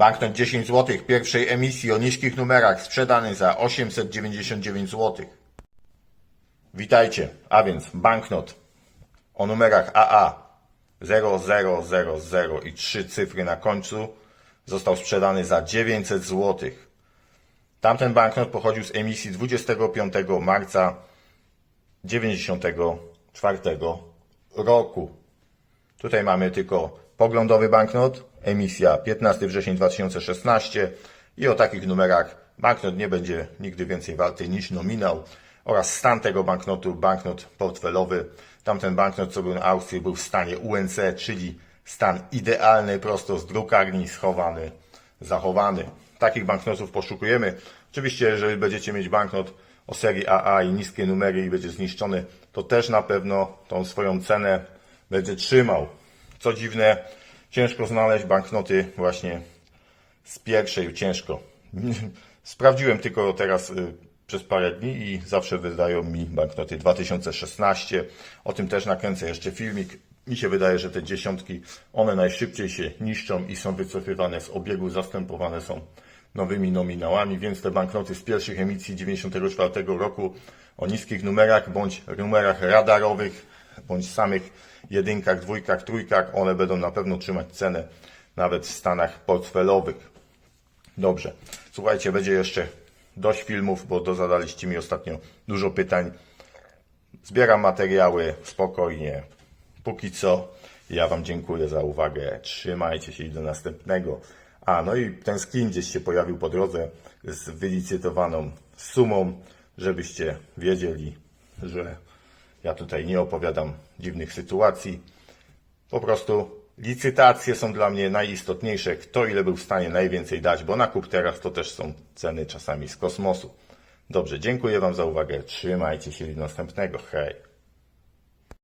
Banknot 10 zł pierwszej emisji o niskich numerach sprzedany za 899 zł. Witajcie, a więc banknot o numerach AA 0000 i 3 cyfry na końcu został sprzedany za 900 zł. Tamten banknot pochodził z emisji 25 marca 94 roku. Tutaj mamy tylko poglądowy banknot, emisja 15 września 2016 i o takich numerach banknot nie będzie nigdy więcej warty niż nominał oraz stan tego banknotu, banknot portfelowy. Tamten banknot, co był na aukcji, był w stanie UNC, czyli stan idealny, prosto z drukarni, schowany, zachowany. Takich banknotów poszukujemy. Oczywiście, jeżeli będziecie mieć banknot o serii AA i niskie numery i będzie zniszczony, to też na pewno tą swoją cenę będzie trzymał. Co dziwne, ciężko znaleźć banknoty właśnie z pierwszej, ciężko. Sprawdziłem tylko teraz y, przez parę dni i zawsze wydają mi banknoty 2016. O tym też nakręcę jeszcze filmik. Mi się wydaje, że te dziesiątki, one najszybciej się niszczą i są wycofywane z obiegu, zastępowane są nowymi nominałami, więc te banknoty z pierwszych emisji 94 roku o niskich numerach bądź numerach radarowych, bądź samych jedynkach, dwójkach, trójkach, one będą na pewno trzymać cenę nawet w stanach portfelowych. Dobrze. Słuchajcie, będzie jeszcze dość filmów, bo do zadaliście mi ostatnio dużo pytań. Zbieram materiały spokojnie. Póki co, ja Wam dziękuję za uwagę. Trzymajcie się i do następnego. A, no i ten skin gdzieś się pojawił po drodze z wylicytowaną sumą, żebyście wiedzieli, że ja tutaj nie opowiadam dziwnych sytuacji. Po prostu licytacje są dla mnie najistotniejsze. Kto ile był w stanie najwięcej dać, bo na kup teraz to też są ceny czasami z kosmosu. Dobrze, dziękuję Wam za uwagę. Trzymajcie się do następnego. Hej.